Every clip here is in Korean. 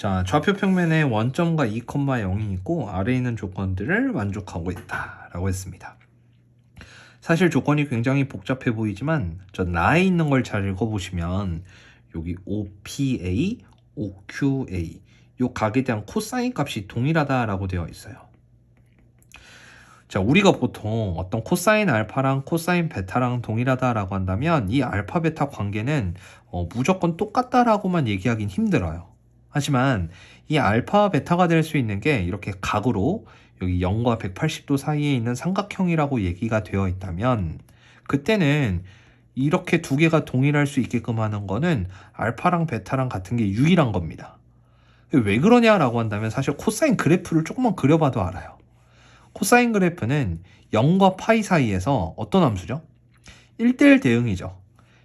자, 좌표 평면에 원점과 2,0이 있고 아래에 있는 조건들을 만족하고 있다라고 했습니다. 사실 조건이 굉장히 복잡해 보이지만 저 나에 있는 걸 잘 읽어보시면 여기 OPA, OQA 요 각에 대한 코사인 값이 동일하다라고 되어 있어요. 자, 우리가 보통 어떤 코사인 알파랑 코사인 베타랑 동일하다라고 한다면 이 알파 베타 관계는 어, 무조건 똑같다라고만 얘기하긴 힘들어요. 하지만 이 알파 베타가 될 수 있는 게 이렇게 각으로 여기 0과 180도 사이에 있는 삼각형이라고 얘기가 되어 있다면 그때는 이렇게 두 개가 동일할 수 있게끔 하는 거는 알파랑 베타랑 같은 게 유일한 겁니다. 왜 그러냐라고 한다면 사실 코사인 그래프를 조금만 그려봐도 알아요. 코사인 그래프는 0과 파이 사이에서 어떤 함수죠? 1대1 대응이죠.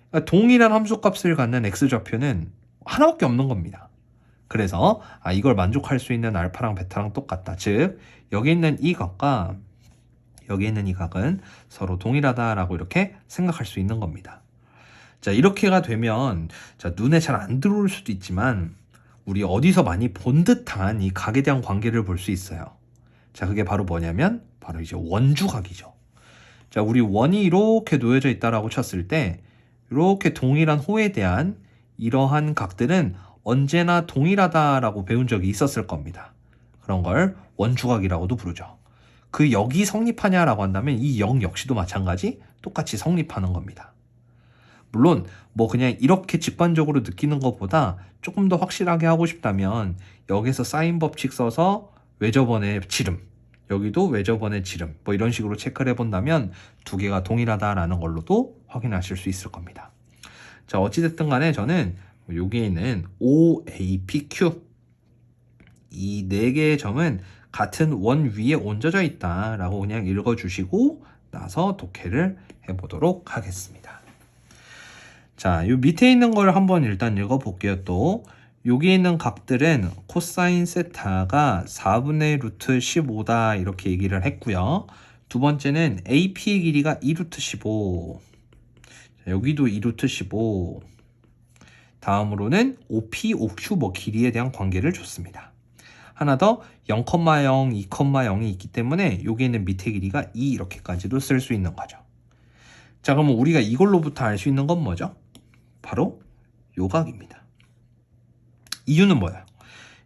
그러니까 동일한 함수 값을 갖는 x좌표는 하나밖에 없는 겁니다. 그래서 아, 이걸 만족할 수 있는 알파랑 베타랑 똑같다. 즉 여기 있는 이 각과 여기 있는 이 각은 서로 동일하다라고 이렇게 생각할 수 있는 겁니다. 자 이렇게가 되면 자 눈에 잘 안 들어올 수도 있지만 우리 어디서 많이 본 듯한 이 각에 대한 관계를 볼 수 있어요. 자 그게 바로 뭐냐면 바로 이제 원주각이죠. 자 우리 원이 이렇게 놓여져 있다라고 쳤을 때 이렇게 동일한 호에 대한 이러한 각들은 언제나 동일하다라고 배운 적이 있었을 겁니다. 그런 걸 원주각이라고도 부르죠. 그 역이 성립하냐라고 한다면 이 역 역시도 마찬가지 똑같이 성립하는 겁니다. 물론 뭐 그냥 이렇게 직관적으로 느끼는 것보다 조금 더 확실하게 하고 싶다면 여기서 사인 법칙 써서 외접원의 지름 여기도 외접원의 지름 뭐 이런 식으로 체크를 해본다면 두 개가 동일하다라는 걸로도 확인하실 수 있을 겁니다. 자 어찌됐든 간에 저는 여기에 있는 OAPQ 이 네 개의 점은 같은 원 위에 얹어져 있다 라고 그냥 읽어주시고 나서 독해를 해보도록 하겠습니다. 자, 요 밑에 있는 걸 한번 일단 읽어볼게요. 또 여기 있는 각들은 코사인 세타가 4분의 루트 15다 이렇게 얘기를 했고요. 두 번째는 AP의 길이가 2루트 15 자, 여기도 2루트 15 다음으로는 OP, OQ 뭐 길이에 대한 관계를 줬습니다. 하나 더 0,0, 2,0이 있기 때문에 여기 있는 밑에 길이가 2 이렇게까지도 쓸 수 있는 거죠. 자, 그러면 우리가 이걸로부터 알 수 있는 건 뭐죠? 바로 요각입니다. 이유는 뭐예요?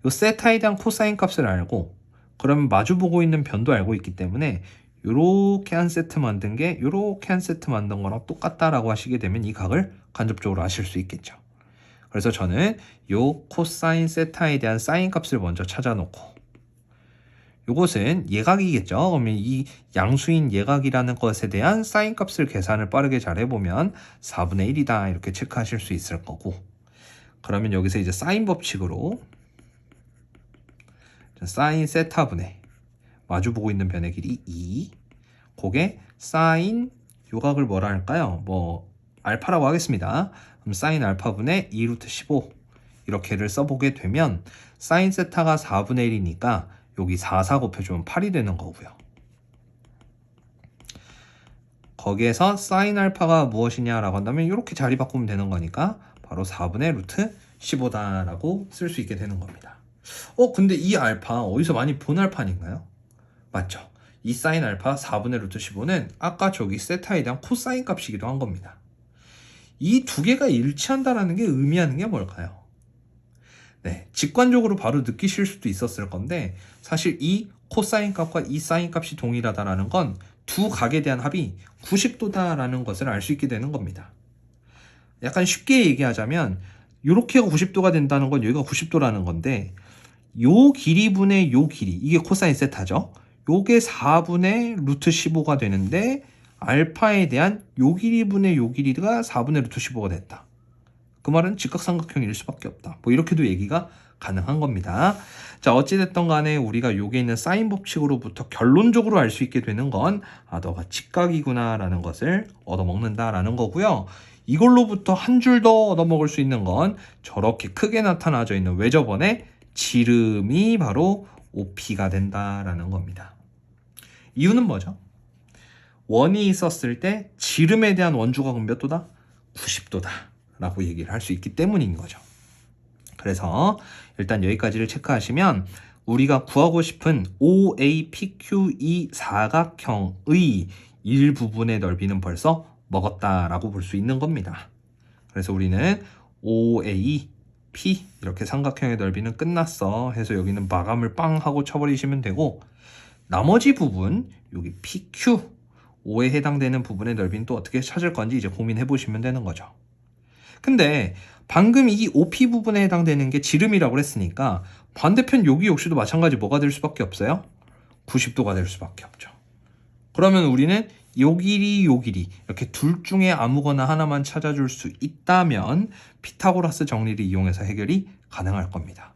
요 세타에 대한 코사인 값을 알고 그러면 마주보고 있는 변도 알고 있기 때문에 요렇게 한 세트 만든 게 요렇게 한 세트 만든 거랑 똑같다라고 하시게 되면 이 각을 간접적으로 아실 수 있겠죠. 그래서 저는 요 코사인 세타에 대한 사인 값을 먼저 찾아놓고 요것은 예각이겠죠. 그러면 이 양수인 예각이라는 것에 대한 사인 값을 계산을 빠르게 잘 해보면 4분의 1이다 이렇게 체크하실 수 있을 거고 그러면 여기서 이제 사인 법칙으로 사인 세타분의 마주보고 있는 변의 길이 2 그게 사인 요각을 뭐라 할까요? 뭐 알파라고 하겠습니다. 그럼 사인 알파분의 2루트 15 이렇게를 써보게 되면 사인 세타가 4분의 1이니까 여기 4, 4 곱해주면 8이 되는 거고요. 거기에서 사인 알파가 무엇이냐라고 한다면 이렇게 자리 바꾸면 되는 거니까 바로 4분의 루트 15다라고 쓸 수 있게 되는 겁니다. 어 근데 이 알파 어디서 많이 본 알파인가요? 맞죠. 이 사인 알파 4분의 루트 15는 아까 저기 세타에 대한 코사인 값이기도 한 겁니다. 이 두 개가 일치한다라는 게 의미하는 게 뭘까요? 네, 직관적으로 바로 느끼실 수도 있었을 건데 사실 이 코사인 값과 이 사인 값이 동일하다라는 건 두 각에 대한 합이 90도다라는 것을 알 수 있게 되는 겁니다. 약간 쉽게 얘기하자면 이렇게가 90도가 된다는 건 여기가 90도라는 건데 요 길이분의 요 길이 이게 코사인 세타죠. 요게 4분의 루트 15가 되는데 알파에 대한 요 길이분의 요 길이가 4분의 루트 15가 됐다. 그 말은 직각삼각형일 수밖에 없다. 뭐 이렇게도 얘기가 가능한 겁니다. 자 어찌됐든 간에 우리가 요게 있는 사인 법칙으로부터 결론적으로 알 수 있게 되는 건 아 너가 직각이구나 라는 것을 얻어먹는다 라는 거고요. 이걸로부터 한 줄 더 얻어먹을 수 있는 건 저렇게 크게 나타나져 있는 외접원의 지름이 바로 OP가 된다라는 겁니다. 이유는 뭐죠? 원이 있었을 때 지름에 대한 원주각은 몇 도다? 90도다 라고 얘기를 할 수 있기 때문인 거죠. 그래서 일단 여기까지를 체크하시면 우리가 구하고 싶은 OAPQE 사각형의 일부분의 넓이는 벌써 먹었다라고 볼 수 있는 겁니다. 그래서 우리는 OA, P 이렇게 삼각형의 넓이는 끝났어 해서 여기는 마감을 빵 하고 쳐버리시면 되고 나머지 부분 여기 PQ 5에 해당되는 부분의 넓이는 또 어떻게 찾을 건지 이제 고민해 보시면 되는 거죠. 근데 방금 이 OP 부분에 해당되는 게 지름이라고 했으니까 반대편 여기 역시도 마찬가지 뭐가 될 수밖에 없어요? 90도가 될 수밖에 없죠. 그러면 우리는 요 길이 요 길이 이렇게 둘 중에 아무거나 하나만 찾아줄 수 있다면 피타고라스 정리를 이용해서 해결이 가능할 겁니다.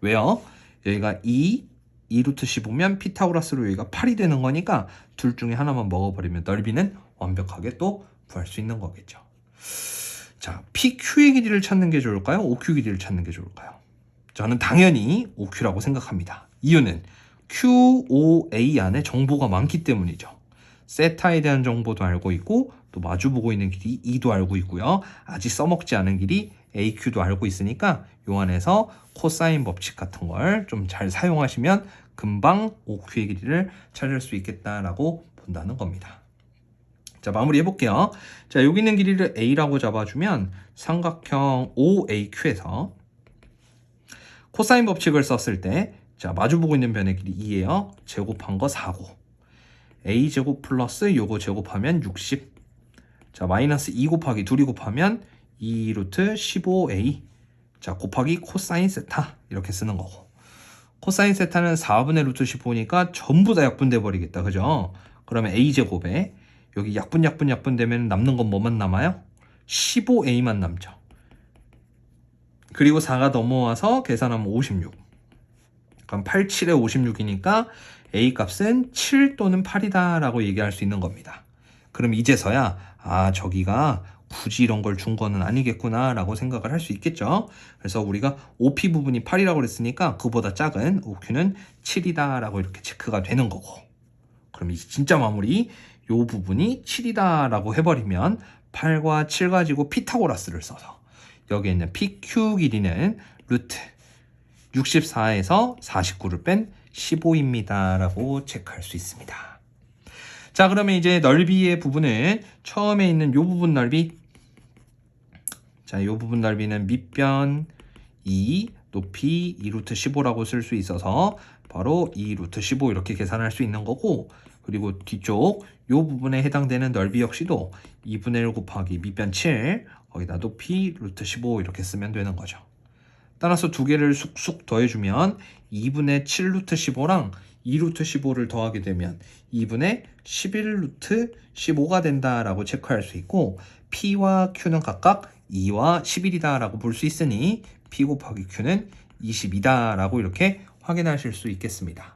왜요? 여기가 2, 2루트 15면 피타고라스로 여기가 8이 되는 거니까 둘 중에 하나만 먹어버리면 넓이는 완벽하게 또 구할 수 있는 거겠죠. 자, PQ의 길이를 찾는 게 좋을까요? OQ 길이를 찾는 게 좋을까요? 저는 당연히 OQ라고 생각합니다. 이유는 QOA 안에 정보가 많기 때문이죠. 세타에 대한 정보도 알고 있고 또 마주 보고 있는 길이 E도 알고 있고요. 아직 써먹지 않은 길이 AQ도 알고 있으니까 요 안에서 코사인 법칙 같은 걸 좀 잘 사용하시면 금방 OQ의 길이를 찾을 수 있겠다라고 본다는 겁니다. 자, 마무리 해볼게요. 자, 여기 있는 길이를 A라고 잡아주면 삼각형 OAQ에서 코사인 법칙을 썼을 때, 자, 마주보고 있는 변의 길이 2예요. 제곱한 거 4고. A 제곱 플러스 요거 제곱하면 60. 자, 마이너스 2 곱하기 2이 곱하면 2 루트 15A. 자, 곱하기 코사인 세타. 이렇게 쓰는 거고. 코사인 세타는 4분의 루트 15니까 전부 다 약분돼 버리겠다. 그죠? 그러면 A 제곱에 여기 약분 약분 약분 되면 남는 건 뭐만 남아요? 15A만 남죠. 그리고 4가 넘어와서 계산하면 56. 그럼 87에 56이니까 A 값은 7 또는 8이다 라고 얘기할 수 있는 겁니다. 그럼 이제서야 아 저기가 굳이 이런 걸 준 거는 아니겠구나 라고 생각을 할 수 있겠죠. 그래서 우리가 OP 부분이 8이라고 그랬으니까 그보다 작은 OQ는 7이다 라고 이렇게 체크가 되는 거고 그럼 이제 진짜 마무리 요 부분이 7이다 라고 해버리면 8과 7 가지고 피타고라스를 써서 여기에 있는 PQ 길이는 루트 64에서 49를 뺀 15입니다 라고 체크할 수 있습니다. 자 그러면 이제 넓이의 부분은 처음에 있는 요 부분 넓이 자 요 부분 넓이는 밑변 2 높이 2루트 15라고 쓸 수 있어서 바로 2루트 15 이렇게 계산할 수 있는 거고 그리고 뒤쪽 요 부분에 해당되는 넓이 역시도 2분의 1 곱하기 밑변 7 거기다 높이 루트 15 이렇게 쓰면 되는 거죠. 따라서 두 개를 쑥쑥 더해주면 2분의 7 루트 15랑 2 루트 15를 더하게 되면 2분의 11 루트 15가 된다라고 체크할 수 있고 P와 Q는 각각 2와 11이다라고 볼 수 있으니 P 곱하기 Q는 22다라고 이렇게 확인하실 수 있겠습니다.